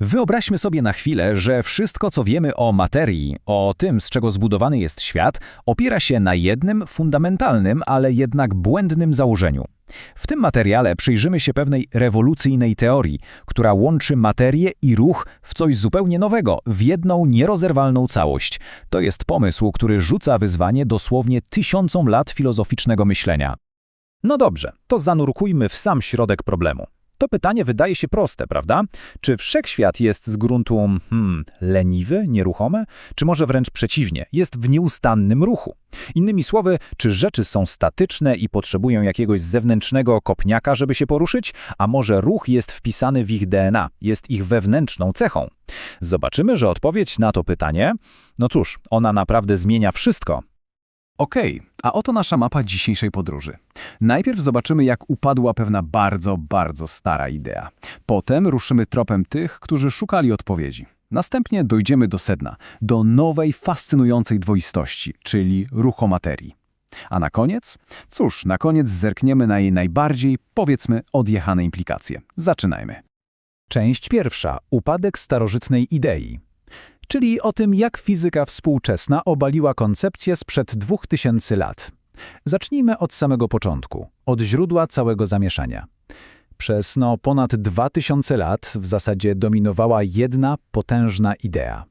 Wyobraźmy sobie na chwilę, że wszystko, co wiemy o materii, o tym, z czego zbudowany jest świat, opiera się na jednym, fundamentalnym, ale jednak błędnym założeniu. W tym materiale przyjrzymy się pewnej rewolucyjnej teorii, która łączy materię i ruch w coś zupełnie nowego, w jedną nierozerwalną całość. To jest pomysł, który rzuca wyzwanie dosłownie tysiącom lat filozoficznego myślenia. No dobrze, to zanurkujmy w sam środek problemu. To pytanie wydaje się proste, prawda? Czy wszechświat jest z gruntu hmm, leniwy, nieruchomy, czy może wręcz przeciwnie, jest w nieustannym ruchu? Innymi słowy, czy rzeczy są statyczne i potrzebują jakiegoś zewnętrznego kopniaka, żeby się poruszyć, a może ruch jest wpisany w ich DNA, jest ich wewnętrzną cechą? Zobaczymy, że odpowiedź na to pytanie, no cóż, ona naprawdę zmienia wszystko. Okej, a oto nasza mapa dzisiejszej podróży. Najpierw zobaczymy, jak upadła pewna bardzo, bardzo stara idea. Potem ruszymy tropem tych, którzy szukali odpowiedzi. Następnie dojdziemy do sedna, do nowej, fascynującej dwoistości, czyli ruchomaterii. A na koniec? Cóż, na koniec zerkniemy na jej najbardziej, powiedzmy, odjechane implikacje. Zaczynajmy. Część pierwsza. Upadek starożytnej idei. Czyli o tym, jak fizyka współczesna obaliła koncepcję sprzed 2000 lat. Zacznijmy od samego początku, od źródła całego zamieszania. Przez no, ponad 2000 lat w zasadzie dominowała jedna potężna idea.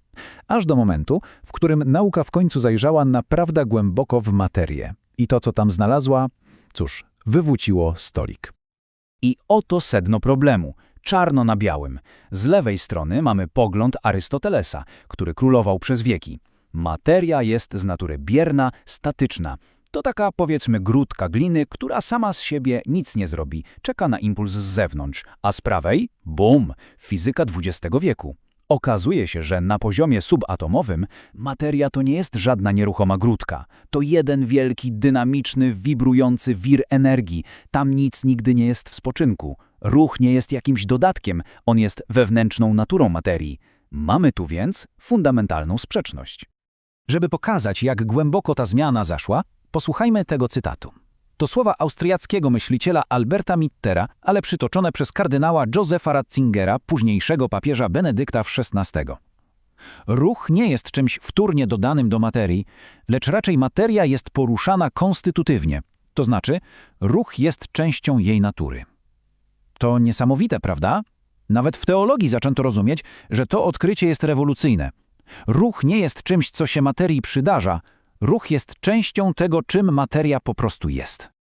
Aż do momentu, w którym nauka w końcu zajrzała naprawdę głęboko w materię. I to, co tam znalazła, cóż, wywróciło stolik. I oto sedno problemu – czarno na białym. Z lewej strony mamy pogląd Arystotelesa, który królował przez wieki. Materia jest z natury bierna, statyczna. To taka, powiedzmy, grudka gliny, która sama z siebie nic nie zrobi, czeka na impuls z zewnątrz, a z prawej, bum, fizyka XX wieku. Okazuje się, że na poziomie subatomowym materia to nie jest żadna nieruchoma grudka. To jeden wielki, dynamiczny, wibrujący wir energii. Tam nic nigdy nie jest w spoczynku. Ruch nie jest jakimś dodatkiem, on jest wewnętrzną naturą materii. Mamy tu więc fundamentalną sprzeczność. Żeby pokazać, jak głęboko ta zmiana zaszła, posłuchajmy tego cytatu. To słowa austriackiego myśliciela Alberta Mittera, ale przytoczone przez kardynała Josefa Ratzingera, późniejszego papieża Benedykta XVI. Ruch nie jest czymś wtórnie dodanym do materii, lecz raczej materia jest poruszana konstytutywnie, to znaczy ruch jest częścią jej natury. To niesamowite, prawda? Nawet w teologii zaczęto rozumieć, że to odkrycie jest rewolucyjne. Ruch nie jest czymś, co się materii przydarza, ruch jest częścią tego, czym materia po prostu jest.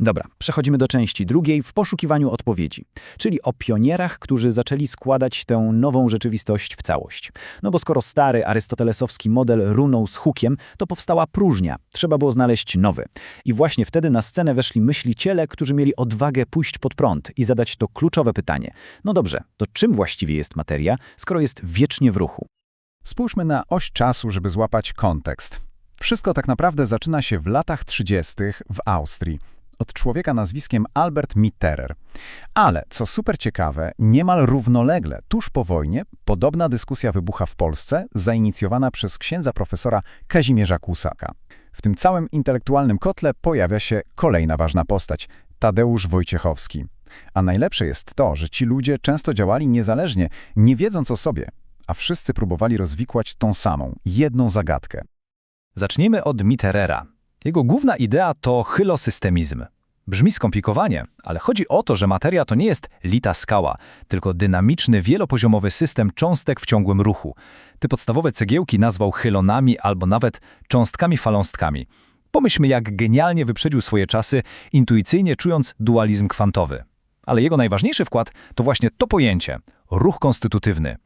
Dobra, przechodzimy do części drugiej w poszukiwaniu odpowiedzi, czyli o pionierach, którzy zaczęli składać tę nową rzeczywistość w całość. No bo skoro stary arystotelesowski model runął z hukiem, to powstała próżnia, trzeba było znaleźć nowy. I właśnie wtedy na scenę weszli myśliciele, którzy mieli odwagę pójść pod prąd i zadać to kluczowe pytanie. No dobrze, to czym właściwie jest materia, skoro jest wiecznie w ruchu? Spójrzmy na oś czasu, żeby złapać kontekst. Wszystko tak naprawdę zaczyna się w latach 30. w Austrii od człowieka nazwiskiem Albert Mitterer. Ale, co super ciekawe, niemal równolegle, tuż po wojnie, podobna dyskusja wybucha w Polsce, zainicjowana przez księdza profesora Kazimierza Kłusaka. W tym całym intelektualnym kotle pojawia się kolejna ważna postać – Tadeusz Wojciechowski. A najlepsze jest to, że ci ludzie często działali niezależnie, nie wiedząc o sobie, a wszyscy próbowali rozwikłać tą samą, jedną zagadkę. Zacznijmy od Mitterera. Jego główna idea to chylosystemizm. Brzmi skomplikowanie, ale chodzi o to, że materia to nie jest lita skała, tylko dynamiczny, wielopoziomowy system cząstek w ciągłym ruchu. Te podstawowe cegiełki nazwał chylonami albo nawet cząstkami faląstkami. Pomyślmy, jak genialnie wyprzedził swoje czasy, intuicyjnie czując dualizm kwantowy. Ale jego najważniejszy wkład to właśnie to pojęcie – ruch konstytutywny.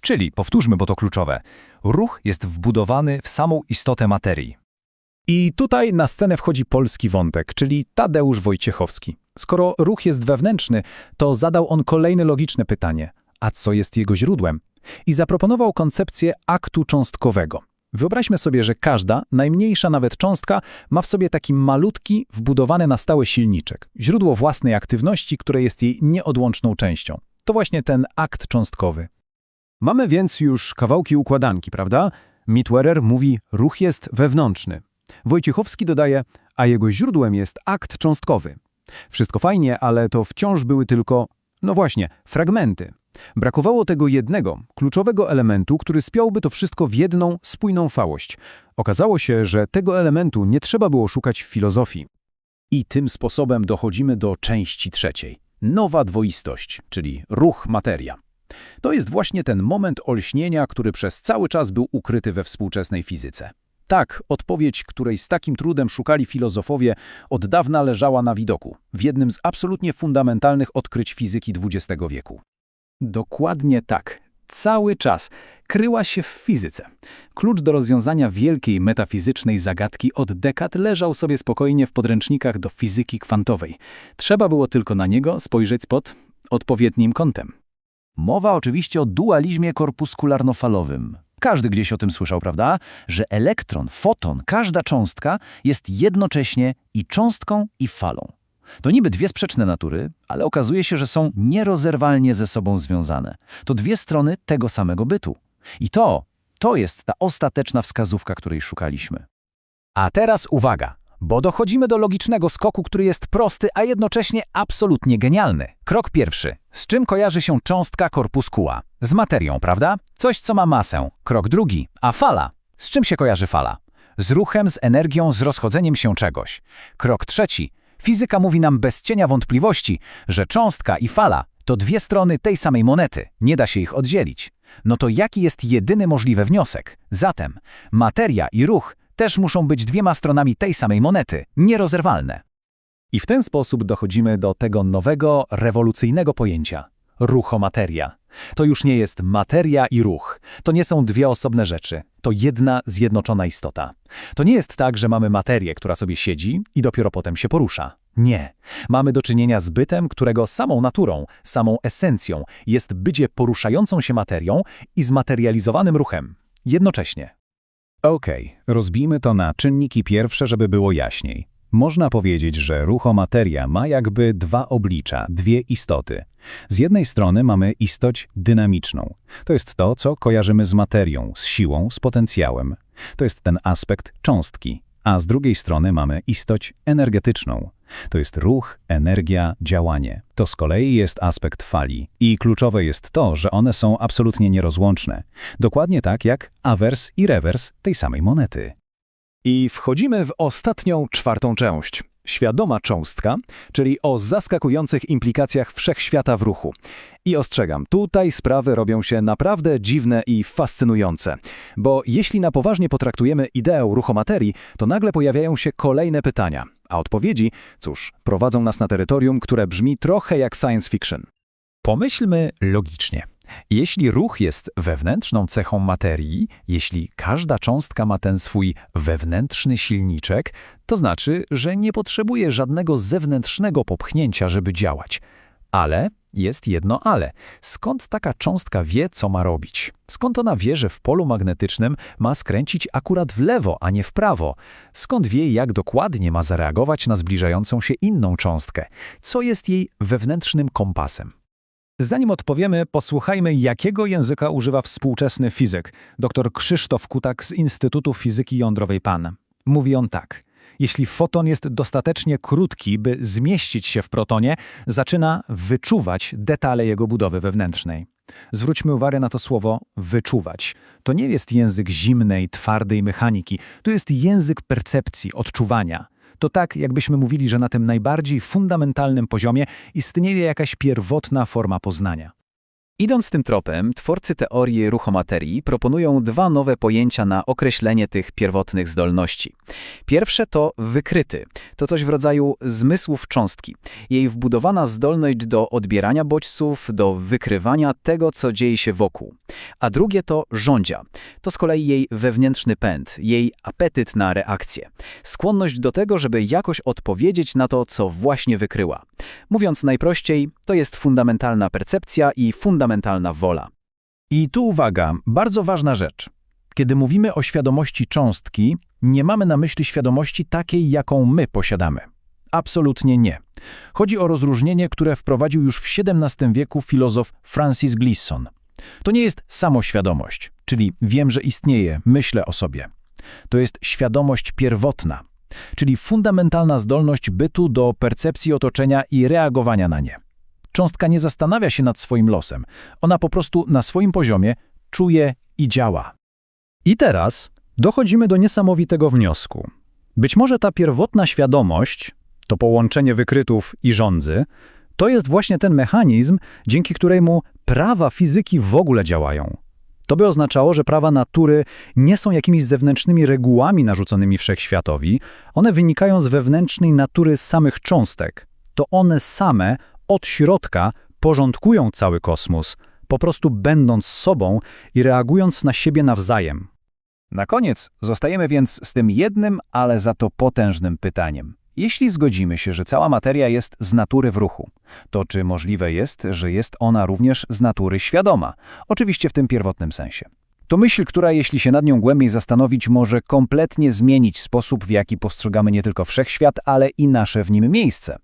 Czyli, powtórzmy, bo to kluczowe, ruch jest wbudowany w samą istotę materii. I tutaj na scenę wchodzi polski wątek, czyli Tadeusz Wojciechowski. Skoro ruch jest wewnętrzny, to zadał on kolejne logiczne pytanie. A co jest jego źródłem? I zaproponował koncepcję aktu cząstkowego. Wyobraźmy sobie, że każda, najmniejsza nawet cząstka, ma w sobie taki malutki, wbudowany na stałe silniczek. Źródło własnej aktywności, które jest jej nieodłączną częścią. To właśnie ten akt cząstkowy. Mamy więc już kawałki układanki, prawda? Mitwerer mówi, ruch jest wewnętrzny. Wojciechowski dodaje, a jego źródłem jest akt cząstkowy. Wszystko fajnie, ale to wciąż były tylko, no właśnie, fragmenty. Brakowało tego jednego, kluczowego elementu, który spiąłby to wszystko w jedną, spójną całość. Okazało się, że tego elementu nie trzeba było szukać w filozofii. I tym sposobem dochodzimy do części trzeciej. Nowa dwoistość, czyli ruch materia. To jest właśnie ten moment olśnienia, który przez cały czas był ukryty we współczesnej fizyce. Tak, odpowiedź, której z takim trudem szukali filozofowie, od dawna leżała na widoku, w jednym z absolutnie fundamentalnych odkryć fizyki XX wieku. Dokładnie tak. Cały czas kryła się w fizyce. Klucz do rozwiązania wielkiej metafizycznej zagadki od dekad leżał sobie spokojnie w podręcznikach do fizyki kwantowej. Trzeba było tylko na niego spojrzeć pod odpowiednim kątem. Mowa oczywiście o dualizmie korpuskularno-falowym. Każdy gdzieś o tym słyszał, prawda? Że elektron, foton, każda cząstka jest jednocześnie i cząstką, i falą. To niby dwie sprzeczne natury, ale okazuje się, że są nierozerwalnie ze sobą związane. To dwie strony tego samego bytu. I to, to jest ta ostateczna wskazówka, której szukaliśmy. A teraz uwaga, bo dochodzimy do logicznego skoku, który jest prosty, a jednocześnie absolutnie genialny. Krok pierwszy. Z czym kojarzy się cząstka korpuskuła? Z materią, prawda? Coś, co ma masę. Krok drugi. A fala? Z czym się kojarzy fala? Z ruchem, z energią, z rozchodzeniem się czegoś. Krok trzeci. Fizyka mówi nam bez cienia wątpliwości, że cząstka i fala to dwie strony tej samej monety, nie da się ich oddzielić. No to jaki jest jedyny możliwy wniosek? Zatem materia i ruch też muszą być dwiema stronami tej samej monety, nierozerwalne. I w ten sposób dochodzimy do tego nowego, rewolucyjnego pojęcia ruchomateria. To już nie jest materia i ruch. To nie są dwie osobne rzeczy. To jedna zjednoczona istota. To nie jest tak, że mamy materię, która sobie siedzi i dopiero potem się porusza. Nie. Mamy do czynienia z bytem, którego samą naturą, samą esencją jest bycie poruszającą się materią i zmaterializowanym ruchem. Jednocześnie. Okej, rozbijmy to na czynniki pierwsze, żeby było jaśniej. Można powiedzieć, że ruchomateria ma jakby dwa oblicza, dwie istoty. Z jednej strony mamy istość dynamiczną. To jest to, co kojarzymy z materią, z siłą, z potencjałem. To jest ten aspekt cząstki. A z drugiej strony mamy istość energetyczną. To jest ruch, energia, działanie. To z kolei jest aspekt fali. I kluczowe jest to, że one są absolutnie nierozłączne. Dokładnie tak jak awers i rewers tej samej monety. I wchodzimy w ostatnią, czwartą część. Świadoma cząstka, czyli o zaskakujących implikacjach wszechświata w ruchu. I ostrzegam, tutaj sprawy robią się naprawdę dziwne i fascynujące. Bo jeśli na poważnie potraktujemy ideę ruchomaterii, to nagle pojawiają się kolejne pytania. A odpowiedzi, cóż, prowadzą nas na terytorium, które brzmi trochę jak science fiction. Pomyślmy logicznie. Jeśli ruch jest wewnętrzną cechą materii, jeśli każda cząstka ma ten swój wewnętrzny silniczek, to znaczy, że nie potrzebuje żadnego zewnętrznego popchnięcia, żeby działać. Ale jest jedno ale. Skąd taka cząstka wie, co ma robić? Skąd ona wie, że w polu magnetycznym ma skręcić akurat w lewo, a nie w prawo? Skąd wie, jak dokładnie ma zareagować na zbliżającą się inną cząstkę? Co jest jej wewnętrznym kompasem? Zanim odpowiemy, posłuchajmy, jakiego języka używa współczesny fizyk, dr Krzysztof Kutak z Instytutu Fizyki Jądrowej PAN. Mówi on tak. Jeśli foton jest dostatecznie krótki, by zmieścić się w protonie, zaczyna wyczuwać detale jego budowy wewnętrznej. Zwróćmy uwagę na to słowo wyczuwać. To nie jest język zimnej, twardej mechaniki, to jest język percepcji, odczuwania. To tak, jakbyśmy mówili, że na tym najbardziej fundamentalnym poziomie istnieje jakaś pierwotna forma poznania. Idąc tym tropem, twórcy teorii ruchomaterii proponują dwa nowe pojęcia na określenie tych pierwotnych zdolności. Pierwsze to wykryty. To coś w rodzaju zmysłów cząstki. Jej wbudowana zdolność do odbierania bodźców, do wykrywania tego, co dzieje się wokół. A drugie to żądzia. To z kolei jej wewnętrzny pęd, jej apetyt na reakcję. Skłonność do tego, żeby jakoś odpowiedzieć na to, co właśnie wykryła. Mówiąc najprościej, to jest fundamentalna percepcja i fundamentalna wola. I tu uwaga, bardzo ważna rzecz. Kiedy mówimy o świadomości cząstki, nie mamy na myśli świadomości takiej, jaką my posiadamy. Absolutnie nie. Chodzi o rozróżnienie, które wprowadził już w XVII wieku filozof Francis Glisson. To nie jest samoświadomość, czyli wiem, że istnieje, myślę o sobie. To jest świadomość pierwotna, czyli fundamentalna zdolność bytu do percepcji otoczenia i reagowania na nie. Cząstka nie zastanawia się nad swoim losem. Ona po prostu na swoim poziomie czuje i działa. I teraz dochodzimy do niesamowitego wniosku. Być może ta pierwotna świadomość, to połączenie wykrytów i rządzy, to jest właśnie ten mechanizm, dzięki któremu prawa fizyki w ogóle działają. To by oznaczało, że prawa natury nie są jakimiś zewnętrznymi regułami narzuconymi wszechświatowi, one wynikają z wewnętrznej natury samych cząstek. To one same od środka porządkują cały kosmos, po prostu będąc sobą i reagując na siebie nawzajem. Na koniec zostajemy więc z tym jednym, ale za to potężnym pytaniem. Jeśli zgodzimy się, że cała materia jest z natury w ruchu, to czy możliwe jest, że jest ona również z natury świadoma? Oczywiście w tym pierwotnym sensie. To myśl, która jeśli się nad nią głębiej zastanowić, może kompletnie zmienić sposób, w jaki postrzegamy nie tylko wszechświat, ale i nasze w nim miejsce.